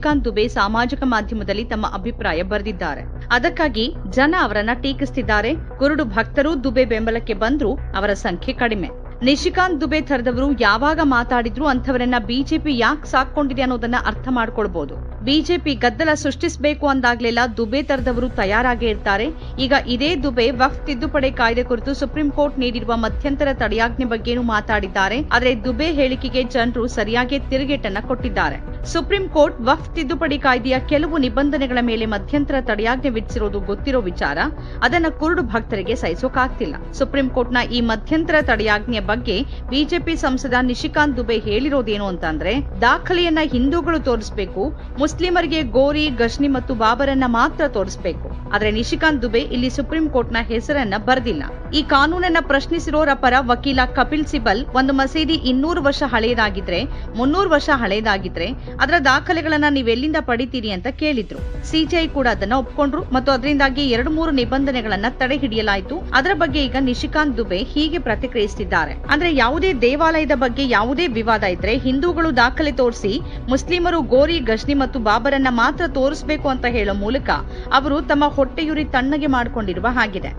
ಶ್ರೀಕಾಂತ್ ದುಬೆ ಸಾಮಾಜಿಕ ಮಾಧ್ಯಮದಲ್ಲಿ ತಮ್ಮ ಅಭಿಪ್ರಾಯ ಬರೆದಿದ್ದಾರೆ. ಅದಕ್ಕಾಗಿ ಜನ ಅವರನ್ನ ಟೀಕಿಸ್ತಿದ್ದಾರೆ. ಕುರುಡು ಭಕ್ತರು ದುಬೆ ಬೆಂಬಲಕ್ಕೆ ಬಂದ್ರು, ಅವರ ಸಂಖ್ಯೆ ಕಡಿಮೆ. ನಿಶಿಕಾಂತ್ ದುಬೆ ಥರದವರು ಯಾವಾಗ ಮಾತಾಡಿದ್ರು ಅಂಥವರನ್ನ ಬಿಜೆಪಿ ಯಾಕೆ ಸಾಕೊಂಡಿದೆ ಅನ್ನೋದನ್ನ ಅರ್ಥ ಮಾಡ್ಕೊಳ್ಬಹುದು ಬಿಜೆಪಿ ಗದ್ದಲ ಸೃಷ್ಟಿಸಬೇಕು ಅಂದಾಗ್ಲೆಲ್ಲ ದುಬೆ ತರದವರು ತಯಾರಾಗಿ ಇರ್ತಾರೆ. ಈಗ ಇದೇ ದುಬೆ ವಕ್ಫ್ ತಿದ್ದುಪಡಿ ಕಾಯ್ದೆ ಕುರಿತು ಸುಪ್ರೀಂ ಕೋರ್ಟ್ ನೀಡಿರುವ ಮಧ್ಯಂತರ ತಡೆಯಾಜ್ಞೆ ಬಗ್ಗೆನೂ ಮಾತಾಡಿದ್ದಾರೆ. ಆದರೆ ದುಬೆ ಹೇಳಿಕೆಗೆ ಜನರು ಸರಿಯಾಗಿ ತಿರುಗೇಟನ್ನ ಕೊಟ್ಟಿದ್ದಾರೆ. ಸುಪ್ರೀಂ ಕೋರ್ಟ್ ವಕ್ಫ್ ತಿದ್ದುಪಡಿ ಕಾಯ್ದೆಯ ಕೆಲವು ನಿಬಂಧನೆಗಳ ಮೇಲೆ ಮಧ್ಯಂತರ ತಡೆಯಾಜ್ಞೆ ವಿಧಿಸಿರೋದು ಗೊತ್ತಿರೋ ವಿಚಾರ. ಅದನ್ನ ಕುರುಡು ಭಕ್ತರಿಗೆ ಸಹಿಸೋಕಾಗ್ತಿಲ್ಲ. ಸುಪ್ರೀಂ ಕೋರ್ಟ್ನ ಈ ಮಧ್ಯಂತರ ತಡೆಯಾಜ್ಞೆಯ ಬಗ್ಗೆ ಬಿಜೆಪಿ ಸಂಸದ ನಿಶಿಕಾಂತ್ ದುಬೆ ಹೇಳಿರೋದೇನು ಅಂತಂದ್ರೆ, ದಾಖಲೆಯನ್ನ ಹಿಂದೂಗಳು ತೋರಿಸಬೇಕು ಮುಸ್ಲಿಮರಿಗೆ ಗೋರಿ, ಗಶ್ನಿ ಮತ್ತು ಬಾಬರನ್ನ ಮಾತ್ರ ತೋರಿಸಬೇಕು. ಆದ್ರೆ ನಿಶಿಕಾಂತ್ ದುಬೆ ಇಲ್ಲಿ ಸುಪ್ರೀಂ ಕೋರ್ಟ್ನ ಹೆಸರನ್ನ ಬರೆದಿಲ್ಲ. ಈ ಕಾನೂನನ್ನ ಪ್ರಶ್ನಿಸಿರೋರ ಪರ ವಕೀಲ ಕಪಿಲ್ ಸಿಬಲ್ ಒಂದು ಮಸೀದಿ ಇನ್ನೂರು ವರ್ಷ ಹಳೆಯದಾಗಿದ್ರೆ, ಮುನ್ನೂರು ವರ್ಷ ಹಳೆಯದಾಗಿದ್ರೆ ಅದರ ದಾಖಲೆಗಳನ್ನ ನೀವೆಲ್ಲಿಂದ ಪಡಿತೀರಿ ಅಂತ ಕೇಳಿದ್ರು. ಸಿಜಿಐ ಕೂಡ ಅದನ್ನ ಒಪ್ಕೊಂಡ್ರು ಮತ್ತು ಅದರಿಂದಾಗಿ ಎರಡು ಮೂರು ನಿಬಂಧನೆಗಳನ್ನ ತಡೆ ಹಿಡಿಯಲಾಯಿತು. ಅದರ ಬಗ್ಗೆ ಈಗ ನಿಶಿಕಾಂತ್ ದುಬೆ ಹೀಗೆ ಪ್ರತಿಕ್ರಿಯಿಸಿದ್ದಾರೆ ಅಂದ್ರೆ ಯಾವುದೇ ದೇವಾಲಯದ ಬಗ್ಗೆ ಯಾವುದೇ ವಿವಾದ ಇದ್ರೆ ಹಿಂದೂಗಳು ದಾಖಲೆ ತೋರಿಸಿ ಮುಸ್ಲಿಮರು ಗೋರಿ ಗಜ್ನಿ ಮತ್ತು ಬಾಬರನ್ನ ಮಾತ್ರ ತೋರಿಸಬೇಕು ಅಂತ ಹೇಳೋ ಮೂಲಕ ಅವರು ತಮ್ಮ ಹೊಟ್ಟೆಯುರಿ ತಣ್ಣಗೆ ಮಾಡಿಕೊಂಡಿರುವ ಹಾಗಿದೆ.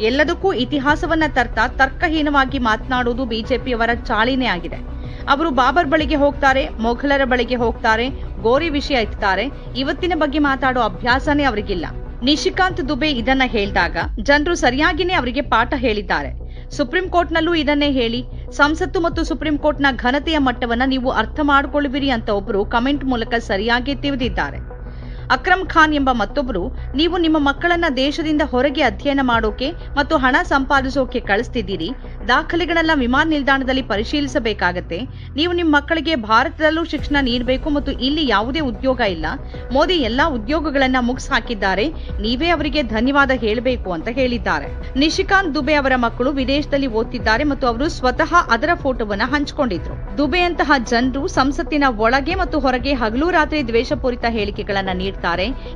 ಎಲ್ಲದಕ್ಕೂ ಇತಿಹಾಸವನ್ನ ತರ್ತಾ ತರ್ಕಹೀನವಾಗಿ ಮಾತನಾಡುವುದು ಬಿಜೆಪಿಯವರ ಚಾಳಿನೇ ಆಗಿದೆ. ಅವರು ಬಾಬರ್ ಬಳಿಗೆ ಹೋಗ್ತಾರೆ, ಮೊಘಲರ ಬಳಿಗೆ ಹೋಗ್ತಾರೆ, ಗೋರಿ ವಿಷಯ ಇರ್ತಾರೆ ಇವತ್ತಿನ ಬಗ್ಗೆ ಮಾತಾಡೋ ಅಭ್ಯಾಸನೇ ಅವರಿಗಿಲ್ಲ. ನಿಶಿಕಾಂತ್ ದುಬೆ ಇದನ್ನ ಹೇಳಿದಾಗ ಜನರು ಸರಿಯಾಗಿನೇ ಅವರಿಗೆ ಪಾಠ ಹೇಳಿದ್ದಾರೆ. ಸುಪ್ರೀಂ ಕೋರ್ಟ್ನಲ್ಲೂ ಇದನ್ನೇ ಹೇಳಿ, ಸಂಸತ್ತು ಮತ್ತು ಸುಪ್ರೀಂ ಕೋರ್ಟ್ನ ಘನತೆಯ ಮಟ್ಟವನ್ನ ನೀವು ಅರ್ಥ ಮಾಡಿಕೊಳ್ಳುವಿರಿ ಅಂತ ಒಬ್ಬರು ಕಮೆಂಟ್ ಮೂಲಕ ಸರಿಯಾಗಿ ತಿಳಿದಿದ್ದಾರೆ. ಅಕ್ರಮ್ ಖಾನ್ ಎಂಬ ಮತ್ತೊಬ್ಬರು ನೀವು ನಿಮ್ಮ ಮಕ್ಕಳನ್ನ ದೇಶದಿಂದ ಹೊರಗೆ ಅಧ್ಯಯನ ಮಾಡೋಕೆ ಮತ್ತು ಹಣ ಸಂಪಾದಿಸೋಕೆ ಕಳಿಸ್ತಿದ್ದೀರಿ. ದಾಖಲೆಗಳನ್ನ ವಿಮಾನ ನಿಲ್ದಾಣದಲ್ಲಿ ಪರಿಶೀಲಿಸಬೇಕಾಗತ್ತೆ. ನೀವು ನಿಮ್ಮ ಮಕ್ಕಳಿಗೆ ಭಾರತದಲ್ಲೂ ಶಿಕ್ಷಣ ನೀಡಬೇಕು ಮತ್ತು ಇಲ್ಲಿ ಯಾವುದೇ ಉದ್ಯೋಗ ಇಲ್ಲ. ಮೋದಿ ಎಲ್ಲಾ ಉದ್ಯೋಗಗಳನ್ನ ಮುಗಿಸ್ ಹಾಕಿದ್ದಾರೆ ನೀವೇ ಅವರಿಗೆ ಧನ್ಯವಾದ ಹೇಳಬೇಕು ಅಂತ ಹೇಳಿದ್ದಾರೆ. ನಿಶಿಕಾಂತ್ ದುಬೆ ಅವರ ಮಕ್ಕಳು ವಿದೇಶದಲ್ಲಿ ಓದ್ತಿದ್ದಾರೆ ಮತ್ತು ಅವರು ಸ್ವತಃ ಅದರ ಫೋಟೋವನ್ನ ಹಂಚಿಕೊಂಡಿದ್ರು. ದುಬೆ ಅಂತಹ ಜನರು ಸಂಸತ್ತಿನ ಒಳಗೆ ಮತ್ತು ಹೊರಗೆ ಹಗಲು ರಾತ್ರಿ ದ್ವೇಷಪೂರಿತ ಹೇಳಿಕೆಗಳನ್ನ ನೀಡ್ತಾರೆ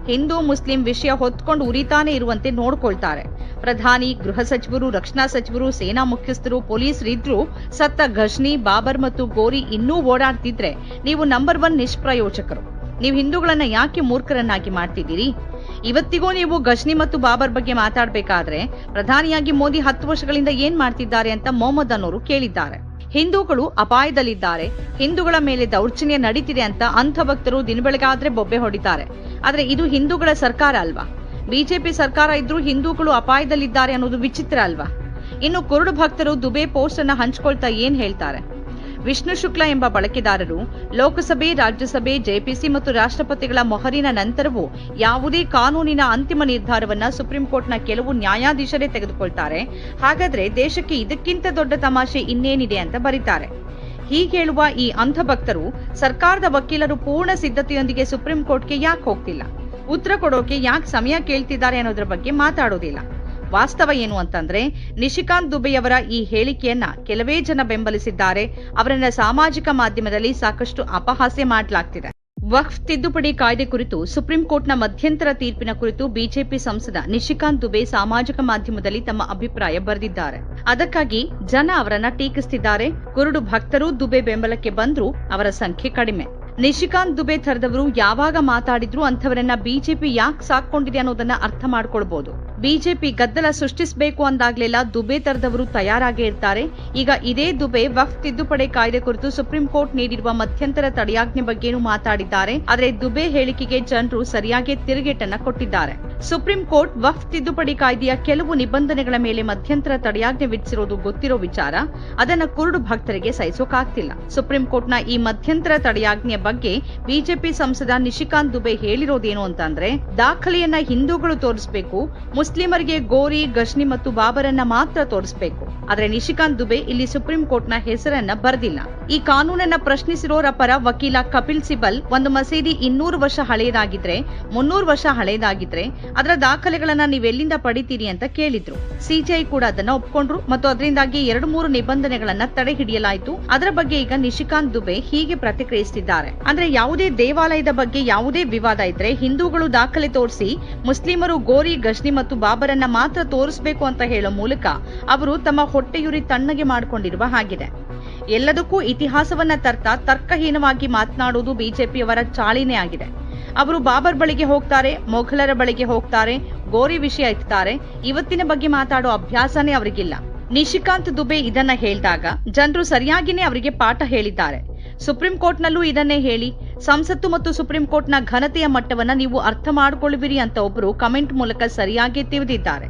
ಹಿಂದೂ, ಮುಸ್ಲಿಂ ವಿಷಯ ಹೊತ್ಕೊಂಡು ಉರಿತಾನೆ ಇರುವಂತೆ ನೋಡ್ಕೊಳ್ತಾರೆ. ಪ್ರಧಾನಿ, ಗೃಹ ಸಚಿವರು, ರಕ್ಷಣಾ ಸಚಿವರು, ಸೇನಾ ಮುಖ್ಯಸ್ಥರು ಪೊಲೀಸರಿದ್ರು ಸತ್ತ ಘಜ್ನಿ ಬಾಬರ್ ಮತ್ತು ಗೋರಿ ಇನ್ನೂ ಓಡಾಡ್ತಿದ್ರೆ ನೀವು ನಂಬರ್ ಒನ್ ನಿಷ್ಪ್ರಯೋಜಕರು. ನೀವು ಹಿಂದೂಗಳನ್ನ ಯಾಕೆ ಮೂರ್ಖರನ್ನಾಗಿ ಮಾಡ್ತಿದ್ದೀರಿ? ಇವತ್ತಿಗೂ ನೀವು ಗಜ್ನಿ ಮತ್ತು ಬಾಬರ್ ಬಗ್ಗೆ ಮಾತಾಡಬೇಕಾದ್ರೆ ಪ್ರಧಾನಿಯಾಗಿ ಮೋದಿ ಹತ್ತು ವರ್ಷಗಳಿಂದ ಏನ್ ಮಾಡ್ತಿದ್ದಾರೆ ಅಂತ ಮೊಹಮ್ಮದ್ ಅನ್ನೋರು ಕೇಳಿದ್ದಾರೆ. ಹಿಂದೂಗಳು ಅಪಾಯದಲ್ಲಿದ್ದಾರೆ. ಹಿಂದೂಗಳ ಮೇಲೆ ದೌರ್ಜನ್ಯ ನಡೀತಿದೆ ಅಂತ ಅಂಥ ಭಕ್ತರು ದಿನಬೆಳಗಾದ್ರೆ ಬೊಬ್ಬೆ ಹೊಡಿತಾರೆ. ಆದ್ರೆ ಇದು ಹಿಂದೂಗಳ ಸರ್ಕಾರ ಅಲ್ವಾ? ಬಿಜೆಪಿ ಸರ್ಕಾರ ಇದ್ರೂ ಹಿಂದೂಗಳು ಅಪಾಯದಲ್ಲಿದ್ದಾರೆ ಅನ್ನೋದು ವಿಚಿತ್ರ ಅಲ್ವಾ? ಇನ್ನು ಕುರುಡು ಭಕ್ತರು ದುಬೆ ಪೋಸ್ಟ್ ಅನ್ನ ಹಂಚ್ಕೊಳ್ತಾ ಏನ್ ಹೇಳ್ತಾರೆ? ವಿಷ್ಣು ಶುಕ್ಲಾ ಎಂಬ ಬಳಕೆದಾರರು ಲೋಕಸಭೆ, ರಾಜ್ಯಸಭೆ, ಜೆಪಿಸಿ ಮತ್ತು ರಾಷ್ಟ್ರಪತಿಗಳ ಮೊಹರಿನ ನಂತರವೂ ಯಾವುದೇ ಕಾನೂನಿನ ಅಂತಿಮ ನಿರ್ಧಾರವನ್ನ ಸುಪ್ರೀಂ ಕೋರ್ಟ್ನ ಕೆಲವು ನ್ಯಾಯಾಧೀಶರೇ ತೆಗೆದುಕೊಳ್ತಾರೆ. ಹಾಗಾದ್ರೆ ದೇಶಕ್ಕೆ ಇದಕ್ಕಿಂತ ದೊಡ್ಡ ತಮಾಷೆ ಇನ್ನೇನಿದೆ ಅಂತ ಬರೀತಾರೆ. ಹೀಗೇಳುವ ಈ ಅಂಧಭಕ್ತರು ಸರ್ಕಾರದ ವಕೀಲರು ಪೂರ್ಣ ಸಿದ್ಧತೆಯೊಂದಿಗೆ ಸುಪ್ರೀಂ ಕೋರ್ಟ್ಗೆ ಯಾಕೆ ಹೋಗ್ತಿಲ್ಲ? ಉತ್ತರ ಕೊಡೋಕೆ ಯಾಕೆ ಸಮಯ ಕೇಳ್ತಿದ್ದಾರೆ ಅನ್ನೋದ್ರ ಬಗ್ಗೆ ಮಾತಾಡೋದಿಲ್ಲ. ವಾಸ್ತವ ಏನು ಅಂತಂದ್ರೆ, ನಿಶಿಕಾಂತ್ ದುಬೆಯವರ ಈ ಹೇಳಿಕೆಯನ್ನ ಕೆಲವೇ ಜನ ಬೆಂಬಲಿಸಿದ್ದಾರೆ. ಅವರನ್ನ ಸಾಮಾಜಿಕ ಮಾಧ್ಯಮದಲ್ಲಿ ಸಾಕಷ್ಟು ಅಪಹಾಸ್ಯ ಮಾಡಲಾಗ್ತಿದೆ. ವಕ್ಫ್ ತಿದ್ದುಪಡಿ ಕಾಯ್ದೆ ಕುರಿತು ಸುಪ್ರೀಂ ಕೋರ್ಟ್ನ ಮಧ್ಯಂತರ ತೀರ್ಪಿನ ಕುರಿತು ಬಿಜೆಪಿ ಸಂಸದ ನಿಶಿಕಾಂತ್ ದುಬೆ ಸಾಮಾಜಿಕ ಮಾಧ್ಯಮದಲ್ಲಿ ತಮ್ಮ ಅಭಿಪ್ರಾಯ ಬರೆದಿದ್ದಾರೆ. ಅದಕ್ಕಾಗಿ ಜನ ಅವರನ್ನ ಟೀಕಿಸ್ತಿದ್ದಾರೆ. ಕುರುಡು ಭಕ್ತರು ದುಬೆ ಬೆಂಬಲಕ್ಕೆ ಬಂದ್ರೂ ಅವರ ಸಂಖ್ಯೆ ಕಡಿಮೆ. ನಿಶಿಕಾಂತ್ ದುಬೆ ಥರದವರು ಯಾವಾಗ ಮಾತಾಡಿದ್ರು ಅಂಥವರನ್ನ ಬಿಜೆಪಿ ಯಾಕೆ ಸಾಕೊಂಡಿದೆ ಅನ್ನೋದನ್ನ ಅರ್ಥ ಮಾಡ್ಕೊಳ್ಬಹುದು ಬಿಜೆಪಿ ಗದ್ದಲ ಸೃಷ್ಟಿಸಬೇಕು ಅಂದಾಗಲೆಲ್ಲ ದುಬೆ ತರದವರು ತಯಾರಾಗೇ ಇರ್ತಾರೆ. ಈಗ ಇದೇ ದುಬೆ ವಕ್ಫ್ ತಿದ್ದುಪಡಿ ಕಾಯ್ದೆ ಕುರಿತು ಸುಪ್ರೀಂ ಕೋರ್ಟ್ ನೀಡಿರುವ ಮಧ್ಯಂತರ ತಡೆಯಾಜ್ಞೆ ಬಗ್ಗೆನೂ ಮಾತಾಡಿದ್ದಾರೆ. ಆದರೆ ದುಬೆ ಹೇಳಿಕೆಗೆ ಜನರು ಸರಿಯಾಗಿ ತಿರುಗೇಟನ್ನ ಕೊಟ್ಟಿದ್ದಾರೆ. ಸುಪ್ರೀಂ ಕೋರ್ಟ್ ವಕ್ಫ್ ತಿದ್ದುಪಡಿ ಕಾಯ್ದೆಯ ಕೆಲವು ನಿಬಂಧನೆಗಳ ಮೇಲೆ ಮಧ್ಯಂತರ ತಡೆಯಾಜ್ಞೆ ವಿಧಿಸಿರೋದು ಗೊತ್ತಿರೋ ವಿಚಾರ, ಅದನ್ನ ಕುರುಡು ಭಕ್ತರಿಗೆ ಸಹಿಸೋಕಾಗ್ತಿಲ್ಲ. ಸುಪ್ರೀಂ ಕೋರ್ಟ್ನ ಈ ಮಧ್ಯಂತರ ತಡೆಯಾಜ್ಞೆಯ ಬಗ್ಗೆ ಬಿಜೆಪಿ ಸಂಸದ ನಿಶಿಕಾಂತ್ ದುಬೆ ಹೇಳಿರೋದೇನು ಅಂತಂದ್ರೆ ದಾಖಲೆಯನ್ನ ಹಿಂದೂಗಳು ತೋರಿಸಬೇಕು, ಮುಸ್ಲಿಮರಿಗೆ ಗೋರಿ, ಗಶ್ನಿ ಮತ್ತು ಬಾಬರನ್ನ ಮಾತ್ರ ತೋರಿಸಬೇಕು. ಆದರೆ ನಿಶಿಕಾಂತ್ ದುಬೆ ಇಲ್ಲಿ ಸುಪ್ರೀಂ ಕೋರ್ಟ್ನ ಹೆಸರನ್ನ ಬರೆದಿಲ್ಲ. ಈ ಕಾನೂನನ್ನ ಪ್ರಶ್ನಿಸಿರೋರ ಪರ ವಕೀಲ ಕಪಿಲ್ ಸಿಬಲ್ ಒಂದು ಮಸೀದಿ ಇನ್ನೂರು ವರ್ಷ ಹಳೆಯದಾಗಿದ್ರೆ, ಮುನ್ನೂರು ವರ್ಷ ಹಳೆಯದಾಗಿದ್ರೆ ಅದರ ದಾಖಲೆಗಳನ್ನ ನೀವೆಲ್ಲಿಂದ ಪಡಿತೀರಿ ಅಂತ ಕೇಳಿದ್ರು. ಸಿಜಿಐ ಕೂಡ ಅದನ್ನ ಒಪ್ಕೊಂಡ್ರು ಮತ್ತು ಅದರಿಂದಾಗಿ ಎರಡು ಮೂರು ನಿಬಂಧನೆಗಳನ್ನ ತಡೆ ಹಿಡಿಯಲಾಯಿತು. ಅದರ ಬಗ್ಗೆ ಈಗ ನಿಶಿಕಾಂತ್ ದುಬೆ ಹೀಗೆ ಪ್ರತಿಕ್ರಿಯಿಸಿದ್ದಾರೆ ಅಂದ್ರೆ ಯಾವುದೇ ದೇವಾಲಯದ ಬಗ್ಗೆ ಯಾವುದೇ ವಿವಾದ ಇದ್ರೆ ಹಿಂದೂಗಳು ದಾಖಲೆ ತೋರಿಸಿ ಮುಸ್ಲಿಮರು ಗೋರಿ, ಗಜ್ನಿ ಮತ್ತು ಬಾಬರನ್ನ ಮಾತ್ರ ತೋರಿಸಬೇಕು ಅಂತ ಹೇಳೋ ಮೂಲಕ ಅವರು ತಮ್ಮ ಹೊಟ್ಟೆಯುರಿ ತಣ್ಣಗೆ ಮಾಡಿಕೊಂಡಿರುವ ಹಾಗಿದೆ. ಎಲ್ಲದಕ್ಕೂ ಇತಿಹಾಸವನ್ನ ತರ್ತಾ ತರ್ಕಹೀನವಾಗಿ ಮಾತನಾಡುವುದು ಬಿಜೆಪಿಯವರ ಚಾಳಿನೇ ಆಗಿದೆ. ಅವರು ಬಾಬರ್ ಬಳಿಗೆ ಹೋಗ್ತಾರೆ, ಮೊಘಲರ ಬಳಿಗೆ ಹೋಗ್ತಾರೆ, ಗೋರಿ ವಿಷಯ ಇಡ್ತಾರೆ. ಇವತ್ತಿನ ಬಗ್ಗೆ ಮಾತಾಡೋ ಅಭ್ಯಾಸನೇ ಅವರಿಗಿಲ್ಲ. ನಿಶಿಕಾಂತ್ ದುಬೆ ಇದನ್ನ ಹೇಳಿದಾಗ ಜನರು ಸರಿಯಾಗಿನೇ ಅವರಿಗೆ ಪಾಠ ಹೇಳಿದ್ದಾರೆ. ಸುಪ್ರೀಂ ಕೋರ್ಟ್ನಲ್ಲೂ ಇದನ್ನೇ ಹೇಳಿ, ಸಂಸತ್ತು ಮತ್ತು ಸುಪ್ರೀಂ ಕೋರ್ಟ್ನ ಘನತೆಯ ಮಟ್ಟವನ್ನ ನೀವು ಅರ್ಥ ಮಾಡಿಕೊಳ್ಳುವಿರಿ ಅಂತ ಒಬ್ಬರು ಕಮೆಂಟ್ ಮೂಲಕ ಸರಿಯಾಗಿ ತಿಳಿದಿದ್ದಾರೆ.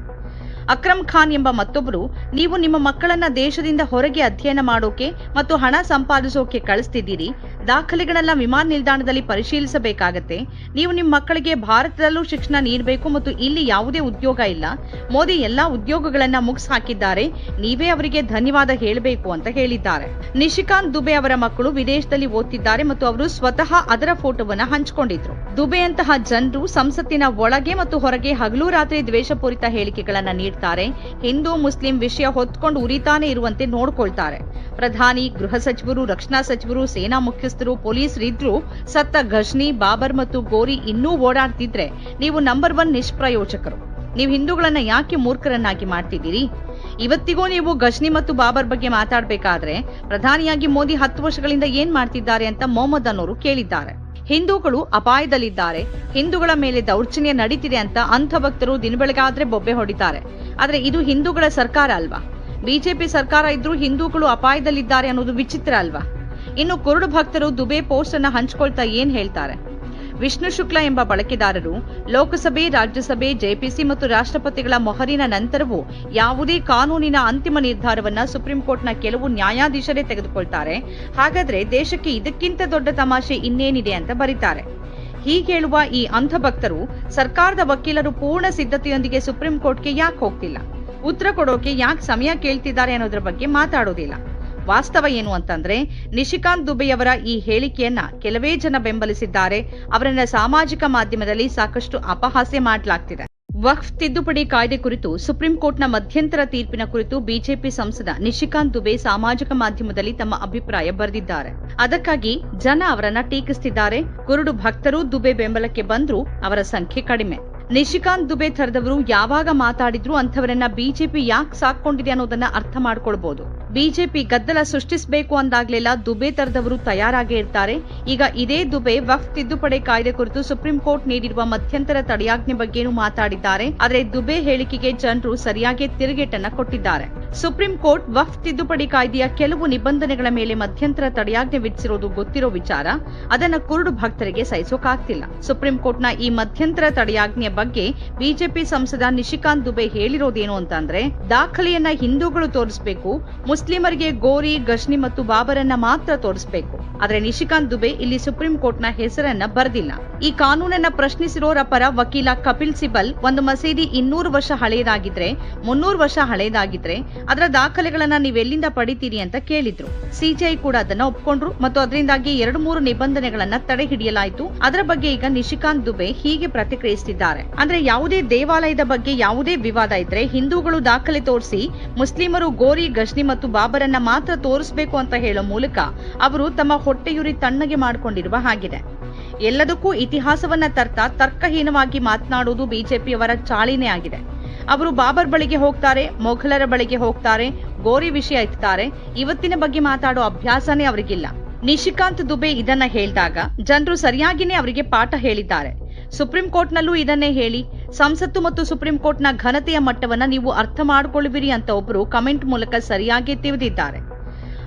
ಅಕ್ರಮ್ ಖಾನ್ ಎಂಬ ಮತ್ತೊಬ್ಬರು ನೀವು ನಿಮ್ಮ ಮಕ್ಕಳನ್ನ ದೇಶದಿಂದ ಹೊರಗೆ ಅಧ್ಯಯನ ಮಾಡೋಕೆ ಮತ್ತು ಹಣ ಸಂಪಾದಿಸೋಕೆ ಕಳಿಸ್ತಿದ್ದೀರಿ ದಾಖಲೆಗಳನ್ನ ವಿಮಾನ ನಿಲ್ದಾಣದಲ್ಲಿ ಪರಿಶೀಲಿಸಬೇಕಾಗತ್ತೆ. ನೀವು ನಿಮ್ಮ ಮಕ್ಕಳಿಗೆ ಭಾರತದಲ್ಲೂ ಶಿಕ್ಷಣ ನೀಡಬೇಕು ಮತ್ತು ಇಲ್ಲಿ ಯಾವುದೇ ಉದ್ಯೋಗ ಇಲ್ಲ. ಮೋದಿ ಎಲ್ಲಾ ಉದ್ಯೋಗಗಳನ್ನ ಮುಗಿಸ್ ಹಾಕಿದ್ದಾರೆ ನೀವೇ ಅವರಿಗೆ ಧನ್ಯವಾದ ಹೇಳಬೇಕು ಅಂತ ಹೇಳಿದ್ದಾರೆ. ನಿಶಿಕಾಂತ್ ದುಬೆ ಅವರ ಮಕ್ಕಳು ವಿದೇಶದಲ್ಲಿ ಓದ್ತಿದ್ದಾರೆ ಮತ್ತು ಅವರು ಸ್ವತಃ ಅದರ ಫೋಟೋವನ್ನ ಹಂಚಿಕೊಂಡಿದ್ರು. ದುಬೆಯಂತಹ ಜನರು ಸಂಸತ್ತಿನ ಒಳಗೆ ಮತ್ತು ಹೊರಗೆ ಹಗಲು ರಾತ್ರಿ ದ್ವೇಷಪೂರಿತ ಹೇಳಿಕೆಗಳನ್ನ ನೀಡ್ತಾರೆ. ಹಿಂದೂ, ಮುಸ್ಲಿಂ ವಿಷಯ ಹೊತ್ಕೊಂಡು ಉರಿತಾನೆ ಇರುವಂತೆ ನೋಡ್ಕೊಳ್ತಾರೆ. ಪ್ರಧಾನಿ, ಗೃಹ ಸಚಿವರು, ರಕ್ಷಣಾ ಸಚಿವರು, ಸೇನಾ ಮುಖ್ಯಸ್ಥರು ಪೊಲೀಸರಿದ್ರೂ ಸತ್ತ ಘಜ್ನಿ ಬಾಬರ್ ಮತ್ತು ಗೋರಿ ಇನ್ನೂ ಓಡಾಡ್ತಿದ್ರೆ ನೀವು ನಂಬರ್ ಒನ್ ನಿಷ್ಪ್ರಯೋಜಕರು. ನೀವು ಹಿಂದೂಗಳನ್ನ ಯಾಕೆ ಮೂರ್ಖರನ್ನಾಗಿ ಮಾಡ್ತಿದ್ದೀರಿ? ಇವತ್ತಿಗೂ ನೀವು ಗಜ್ನಿ ಮತ್ತು ಬಾಬರ್ ಬಗ್ಗೆ ಮಾತಾಡಬೇಕಾದ್ರೆ ಪ್ರಧಾನಿಯಾಗಿ ಮೋದಿ ಹತ್ತು ವರ್ಷಗಳಿಂದ ಏನ್ ಮಾಡ್ತಿದ್ದಾರೆ ಅಂತ ಮೊಹಮ್ಮದ್ ಅನ್ನೋರು ಕೇಳಿದ್ದಾರೆ. ಹಿಂದೂಗಳು ಅಪಾಯದಲ್ಲಿದ್ದಾರೆ, ಹಿಂದೂಗಳ ಮೇಲೆ ದೌರ್ಜನ್ಯ ನಡೀತಿದೆ ಅಂತ ಅಂಥ ಭಕ್ತರು ದಿನಬೆಳಗಾದ್ರೆ ಬೊಬ್ಬೆ ಹೊಡಿತಾರೆ. ಆದ್ರೆ ಇದು ಹಿಂದೂಗಳ ಸರ್ಕಾರ ಅಲ್ವಾ? ಬಿಜೆಪಿ ಸರ್ಕಾರ ಇದ್ರೂ ಹಿಂದೂಗಳು ಅಪಾಯದಲ್ಲಿದ್ದಾರೆ ಅನ್ನೋದು ವಿಚಿತ್ರ ಅಲ್ವಾ? ಇನ್ನು ಕುರುಡು ಭಕ್ತರು ದುಬೆ ಪೋಸ್ಟ್ ಅನ್ನ ಹಂಚ್ಕೊಳ್ತಾ ಏನ್ ಹೇಳ್ತಾರೆ? ವಿಷ್ಣು ಶುಕ್ಲ ಎಂಬ ಬಳಕೆದಾರರು ಲೋಕಸಭೆ, ರಾಜ್ಯಸಭೆ, ಜೆಪಿಸಿ ಮತ್ತು ರಾಷ್ಟ್ರಪತಿಗಳ ಮೊಹರಿನ ನಂತರವೂ ಯಾವುದೇ ಕಾನೂನಿನ ಅಂತಿಮ ನಿರ್ಧಾರವನ್ನ ಸುಪ್ರೀಂ ಕೋರ್ಟ್ನ ಕೆಲವು ನ್ಯಾಯಾಧೀಶರೇ ತೆಗೆದುಕೊಳ್ತಾರೆ. ಹಾಗಾದ್ರೆ ದೇಶಕ್ಕೆ ಇದಕ್ಕಿಂತ ದೊಡ್ಡ ತಮಾಷೆ ಇನ್ನೇನಿದೆ ಅಂತ ಬರೀತಾರೆ. ಹೀಗೇಳುವ ಈ ಅಂಧಭಕ್ತರು ಸರ್ಕಾರದ ವಕೀಲರು ಪೂರ್ಣ ಸಿದ್ಧತೆಯೊಂದಿಗೆ ಸುಪ್ರೀಂ ಕೋರ್ಟ್ಗೆ ಯಾಕೆ ಹೋಗ್ತಿಲ್ಲ? ಉತ್ತರ ಕೊಡೋಕೆ ಯಾಕೆ ಸಮಯ ಕೇಳ್ತಿದ್ದಾರೆ ಅನ್ನೋದ್ರ ಬಗ್ಗೆ ಮಾತಾಡೋದಿಲ್ಲ. ವಾಸ್ತವ ಏನು ಅಂತಂದ್ರೆ ನಿಶಿಕಾಂತ್ ದುಬೆಯವರ ಈ ಹೇಳಿಕೆಯನ್ನ ಕೆಲವೇ ಜನ ಬೆಂಬಲಿಸಿದ್ದಾರೆ. ಅವರನ್ನ ಸಾಮಾಜಿಕ ಮಾಧ್ಯಮದಲ್ಲಿ ಸಾಕಷ್ಟು ಅಪಹಾಸ್ಯ ಮಾಡಲಾಗ್ತಿದೆ. ವಕ್ಫ್ ತಿದ್ದುಪಡಿ ಕಾಯ್ದೆ ಕುರಿತು ಸುಪ್ರೀಂ ಕೋರ್ಟ್ನ ಮಧ್ಯಂತರ ತೀರ್ಪಿನ ಕುರಿತು ಬಿಜೆಪಿ ಸಂಸದ ನಿಶಿಕಾಂತ್ ದುಬೆ ಸಾಮಾಜಿಕ ಮಾಧ್ಯಮದಲ್ಲಿ ತಮ್ಮ ಅಭಿಪ್ರಾಯ ಬರೆದಿದ್ದಾರೆ. ಅದಕ್ಕಾಗಿ ಜನ ಅವರನ್ನ ಟೀಕಿಸ್ತಿದ್ದಾರೆ. ಕುರುಡು ಭಕ್ತರು ದುಬೆ ಬೆಂಬಲಕ್ಕೆ ಬಂದ್ರೂ ಅವರ ಸಂಖ್ಯೆ ಕಡಿಮೆ. ನಿಶಿಕಾಂತ್ ದುಬೆ ಥರದವರು ಯಾವಾಗ ಮಾತಾಡಿದ್ರು ಅಂಥವರನ್ನ ಬಿಜೆಪಿ ಯಾಕೆ ಸಾಕೊಂಡಿದೆ ಅನ್ನೋದನ್ನ ಅರ್ಥ ಮಾಡ್ಕೊಳ್ಬಹುದು ಬಿಜೆಪಿ ಗದ್ದಲ ಸೃಷ್ಟಿಸಬೇಕು ಅಂದಾಗಲೆಲ್ಲ ದುಬೆ ತರದವರು ತಯಾರಾಗೇ ಇರ್ತಾರೆ. ಈಗ ಇದೇ ದುಬೆ ವಫ್ ತಿದ್ದುಪಡಿ ಕಾಯ್ದೆ ಕುರಿತು ಸುಪ್ರೀಂ ಕೋರ್ಟ್ ನೀಡಿರುವ ಮಧ್ಯಂತರ ತಡೆಯಾಜ್ಞೆ ಬಗ್ಗೆನೂ ಮಾತಾಡಿದ್ದಾರೆ. ಆದರೆ ದುಬೆ ಹೇಳಿಕೆಗೆ ಜನರು ಸರಿಯಾಗಿ ತಿರುಗೇಟನ್ನ ಕೊಟ್ಟಿದ್ದಾರೆ. ಸುಪ್ರೀಂ ಕೋರ್ಟ್ ವಫ್ ತಿದ್ದುಪಡಿ ಕಾಯ್ದೆಯ ಕೆಲವು ನಿಬಂಧನೆಗಳ ಮೇಲೆ ಮಧ್ಯಂತರ ತಡೆಯಾಜ್ಞೆ ವಿಧಿಸಿರೋದು ಗೊತ್ತಿರೋ ವಿಚಾರ, ಅದನ್ನ ಕುರುಡು ಭಕ್ತರಿಗೆ ಸಹಿಸೋಕಾಗ್ತಿಲ್ಲ. ಸುಪ್ರೀಂ ಕೋರ್ಟ್ನ ಈ ಮಧ್ಯಂತರ ತಡೆಯಾಜ್ಞೆ ಬಗ್ಗೆ ಬಿಜೆಪಿ ಸಂಸದ ನಿಶಿಕಾಂತ್ ದುಬೆ ಹೇಳಿರೋದೇನು ಅಂತಂದ್ರೆ ದಾಖಲೆಯನ್ನ ಹಿಂದೂಗಳು ತೋರಿಸಬೇಕು, ಮುಸ್ಲಿಮರಿಗೆ ಗೋರಿ ಗಜ್ನಿ ಮತ್ತು ಬಾಬರನ್ನ ಮಾತ್ರ ತೋರಿಸಬೇಕು. ಆದ್ರೆ ನಿಶಿಕಾಂತ್ ದುಬೆ ಇಲ್ಲಿ ಸುಪ್ರೀಂ ಕೋರ್ಟ್ನ ಹೆಸರನ್ನ ಬರೆದಿಲ್ಲ. ಈ ಕಾನೂನನ್ನ ಪ್ರಶ್ನಿಸಿರೋರ ಪರ ವಕೀಲ ಕಪಿಲ್ ಸಿಬಲ್ ಒಂದು ಮಸೀದಿ ಇನ್ನೂರು ವರ್ಷ ಹಳೆಯದಾಗಿದ್ರೆ, ಮುನ್ನೂರು ವರ್ಷ ಹಳೆಯದಾಗಿದ್ರೆ ಅದರ ದಾಖಲೆಗಳನ್ನ ನೀವೆಲ್ಲಿಂದ ಪಡಿತೀರಿ ಅಂತ ಕೇಳಿದ್ರು. ಸಿಜಿಐ ಕೂಡ ಅದನ್ನ ಒಪ್ಕೊಂಡ್ರು ಮತ್ತು ಅದರಿಂದಾಗಿ ಎರಡು ಮೂರು ನಿಬಂಧನೆಗಳನ್ನ ತಡೆ ಹಿಡಿಯಲಾಯಿತು. ಅದರ ಬಗ್ಗೆ ಈಗ ನಿಶಿಕಾಂತ್ ದುಬೆ ಹೀಗೆ ಪ್ರತಿಕ್ರಿಯಿಸುತ್ತಿದ್ದಾರೆ ಅಂದ್ರೆ ಯಾವುದೇ ದೇವಾಲಯದ ಬಗ್ಗೆ ಯಾವುದೇ ವಿವಾದ ಇದ್ರೆ ಹಿಂದೂಗಳು ದಾಖಲೆ ತೋರಿಸಿ ಮುಸ್ಲಿಮರು ಗೋರಿ, ಗಜ್ನಿ ಮತ್ತು ಬಾಬರನ್ನ ಮಾತ್ರ ತೋರಿಸಬೇಕು ಅಂತ ಹೇಳೋ ಮೂಲಕ ಅವರು ತಮ್ಮ ಹೊಟ್ಟೆಯುರಿ ತಣ್ಣಗೆ ಮಾಡಿಕೊಂಡಿರುವ ಹಾಗಿದೆ. ಎಲ್ಲದಕ್ಕೂ ಇತಿಹಾಸವನ್ನ ತರ್ತಾ ತರ್ಕಹೀನವಾಗಿ ಮಾತನಾಡುವುದು ಬಿಜೆಪಿಯವರ ಚಾಳಿನೇ ಆಗಿದೆ. ಅವರು ಬಾಬರ್ ಬಳಿಗೆ ಹೋಗ್ತಾರೆ, ಮೊಘಲರ ಬಳಿಗೆ ಹೋಗ್ತಾರೆ, ಗೋರಿ ವಿಷಯ ಇಡ್ತಾರೆ ಇವತ್ತಿನ ಬಗ್ಗೆ ಮಾತಾಡೋ ಅಭ್ಯಾಸನೇ ಅವರಿಗಿಲ್ಲ. ನಿಶಿಕಾಂತ್ ದುಬೆ ಇದನ್ನ ಹೇಳಿದಾಗ ಜನರು ಸರಿಯಾಗಿನೇ ಅವರಿಗೆ ಪಾಠ ಹೇಳಿದ್ದಾರೆ. ಸುಪ್ರೀಂ ಕೋರ್ಟ್ನಲ್ಲೂ ಇದನ್ನೇ ಹೇಳಿ, ಸಂಸತ್ತು ಮತ್ತು ಸುಪ್ರೀಂ ಕೋರ್ಟ್ನ ಘನತೆಯ ಮಟ್ಟವನ್ನ ನೀವು ಅರ್ಥ ಮಾಡಿಕೊಳ್ಳುವಿರಿ ಅಂತ ಒಬ್ರು ಕಮೆಂಟ್ ಮೂಲಕ ಸರಿಯಾಗಿ ತಿಳಿದಿದ್ದಾರೆ.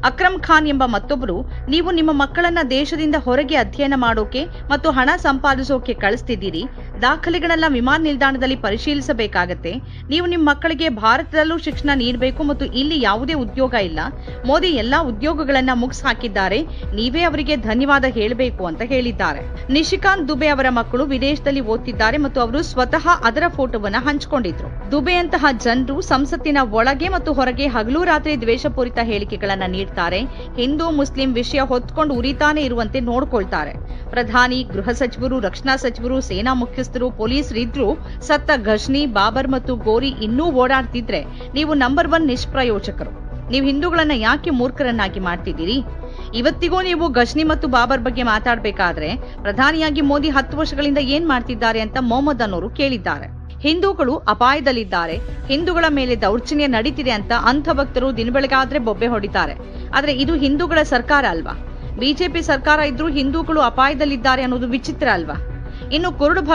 ಅಕ್ರಮ್ ಖಾನ್ ಎಂಬ ಮತ್ತೊಬ್ಬರು ನೀವು ನಿಮ್ಮ ಮಕ್ಕಳನ್ನ ದೇಶದಿಂದ ಹೊರಗೆ ಅಧ್ಯಯನ ಮಾಡೋಕೆ ಮತ್ತು ಹಣ ಸಂಪಾದಿಸೋಕೆ ಕಳಿಸ್ತಿದ್ದೀರಿ ದಾಖಲೆಗಳನ್ನ ವಿಮಾನ ನಿಲ್ದಾಣದಲ್ಲಿ ಪರಿಶೀಲಿಸಬೇಕಾಗತ್ತೆ. ನೀವು ನಿಮ್ಮ ಮಕ್ಕಳಿಗೆ ಭಾರತದಲ್ಲೂ ಶಿಕ್ಷಣ ನೀಡಬೇಕು ಮತ್ತು ಇಲ್ಲಿ ಯಾವುದೇ ಉದ್ಯೋಗ ಇಲ್ಲ. ಮೋದಿ ಎಲ್ಲಾ ಉದ್ಯೋಗಗಳನ್ನ ಮುಗಿಸ್ ಹಾಕಿದ್ದಾರೆ ನೀವೇ ಅವರಿಗೆ ಧನ್ಯವಾದ ಹೇಳಬೇಕು ಅಂತ ಹೇಳಿದ್ದಾರೆ. ನಿಶಿಕಾಂತ್ ದುಬೆ ಅವರ ಮಕ್ಕಳು ವಿದೇಶದಲ್ಲಿ ಓದ್ತಿದ್ದಾರೆ ಮತ್ತು ಅವರು ಸ್ವತಃ ಅದರ ಫೋಟೋವನ್ನ ಹಂಚಿಕೊಂಡಿದ್ರು. ದುಬೆಯಂತಹ ಜನರು ಸಂಸತ್ತಿನ ಒಳಗೆ ಮತ್ತು ಹೊರಗೆ ಹಗಲು ರಾತ್ರಿ ದ್ವೇಷಪೂರಿತ ಹೇಳಿಕೆಗಳನ್ನ ನೀಡ್ತಾರೆ. ಹಿಂದೂ, ಮುಸ್ಲಿಂ ವಿಷಯ ಹೊತ್ಕೊಂಡು ಉರಿತಾನೆ ಇರುವಂತೆ ನೋಡ್ಕೊಳ್ತಾರೆ. ಪ್ರಧಾನಿ, ಗೃಹ ಸಚಿವರು, ರಕ್ಷಣಾ ಸಚಿವರು, ಸೇನಾ ಮುಖ್ಯಸ್ಥರು ಪೊಲೀಸರಿದ್ರು ಸತ್ತ ಘಜ್ನಿ ಬಾಬರ್ ಮತ್ತು ಗೋರಿ ಇನ್ನೂ ಓಡಾಡ್ತಿದ್ರೆ ನೀವು ನಂಬರ್ ಒನ್ ನಿಷ್ಪ್ರಯೋಜಕರು. ನೀವು ಹಿಂದೂಗಳನ್ನ ಯಾಕೆ ಮೂರ್ಖರನ್ನಾಗಿ ಮಾಡ್ತಿದ್ದೀರಿ? ಇವತ್ತಿಗೂ ನೀವು ಘಜ್ನಿ ಮತ್ತು ಬಾಬರ್ ಬಗ್ಗೆ ಮಾತಾಡಬೇಕಾದ್ರೆ ಪ್ರಧಾನಿಯಾಗಿ ಮೋದಿ ಹತ್ತು ವರ್ಷಗಳಿಂದ ಏನ್ ಮಾಡ್ತಿದ್ದಾರೆ ಅಂತ ಮೊಹಮ್ಮದ್ ಅನ್ನೋರು ಕೇಳಿದ್ದಾರೆ. ಹಿಂದೂಗಳು ಅಪಾಯದಲ್ಲಿದ್ದಾರೆ, ಹಿಂದೂಗಳ ಮೇಲೆ ದೌರ್ಜನ್ಯ ನಡೀತಿದೆ ಅಂತ ಅಂಥ ಭಕ್ತರು ದಿನಬೆಳಗಾದ್ರೆ ಬೊಬ್ಬೆ ಹೊಡಿತಾರೆ. ಆದ್ರೆ ಇದು ಹಿಂದೂಗಳ ಸರ್ಕಾರ ಅಲ್ವಾ? ಬಿಜೆಪಿ ಸರ್ಕಾರ ಇದ್ರೂ ಹಿಂದೂಗಳು ಅಪಾಯದಲ್ಲಿದ್ದಾರೆ ಅನ್ನೋದು ವಿಚಿತ್ರ ಅಲ್ವಾ? ಇನ್ನು ಕುರುಡು ಭಕ್ತ